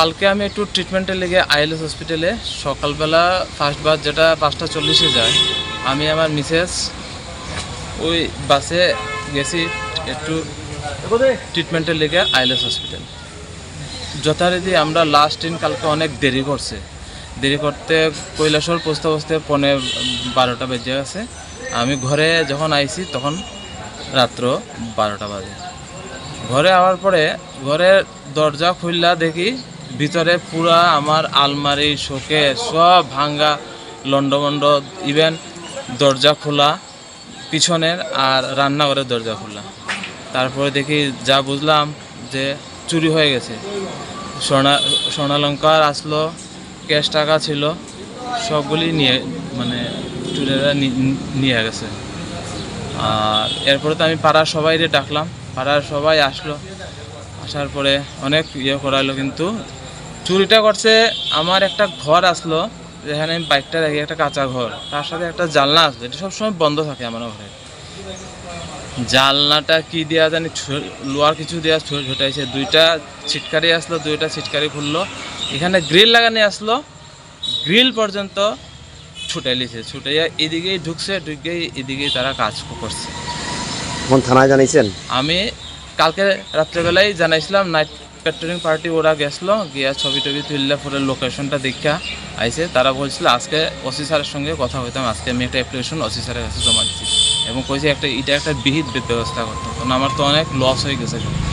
কালকে আমি একটু ট্রিটমেন্টের লেগে আইএলএস হসপিটালে সকালবেলা ফার্স্ট বাস যেটা পাঁচটা চল্লিশে যায়, আমি আমার মিসেস ওই বাসে গেছি একটু ট্রিটমেন্টের লেগে আইএলএস হসপিটাল যথারীতি আমরা লাস্ট দিন কালকে অনেক দেরি করছে। দেরি করতে কৈলাসর পৌঁছতে পৌঁছতে পনে বারোটা বেজে গেছে। আমি ঘরে যখন আইছি তখন রাত্র বারোটা বাজে। ঘরে আওয়ার পরে ঘরের দরজা খুললা দেখি ভিতরে পুরা আমার আলমারি শোকে সব ভাঙ্গা লন্ডমন্ড ইভেন দরজা খোলা পিছনের আর রান্নাঘরের দরজা খোলা। তারপরে দেখি যা বুঝলাম যে চুরি হয়ে গেছে। সোনা স্বর্ণালঙ্কার আসলো, ক্যাশ টাকা ছিল, সবগুলি নিয়ে মানে চুরেরা নিয়ে গেছে। আর এরপরে তো আমি পাড়ার সবাইরে ডাকলাম, পাড়ার সবাই আসলো। আসার পরে অনেক ইয়ে করালো কিন্তু চুরিটা করছে আমার একটা ঘর আসলো যেখানে আমি বাইকটা রাখি একটা কাঁচা ঘর। তার সাথে একটা জানলা আসলো এটা সবসময় বন্ধ থাকে আমার ঘরে। জানলাটা কি দেওয়া জানি লোহার কিছু দেওয়া ছো- ঝোটাইছে। দুইটা ছিটকারি আসলো দুইটা ছিটকারি খুললো। এখানে গ্রিল লাগানি আসলো। গ্রিল পর্যন্ত ছুটাই লিছে ছুটাইয়া এদিকেই ঢুকছে ঢুকেই এদিকেই তারা কাজ করছে। এখন থানায় জানাইছেন? আমি কালকে রাত্রেবেলায় জানাইছিলাম নাইট পেট্রোলিং পার্টি ওরা গেছিল, গিয়া ছবি টবি তুললে পরে লোকেশনটা দেখা আইসে তারা বলছিল, আজকে ওসি স্যারের সঙ্গে কথা হইতাম, আজকে আমি একটা অ্যাপ্লিকেশন ওসি স্যারের কাছে জমা দিচ্ছি এবং কইছে, একটা এটা একটা বিহিত ব্যবস্থা করতে। কারণ আমার তো অনেক লস হয়ে গেছে।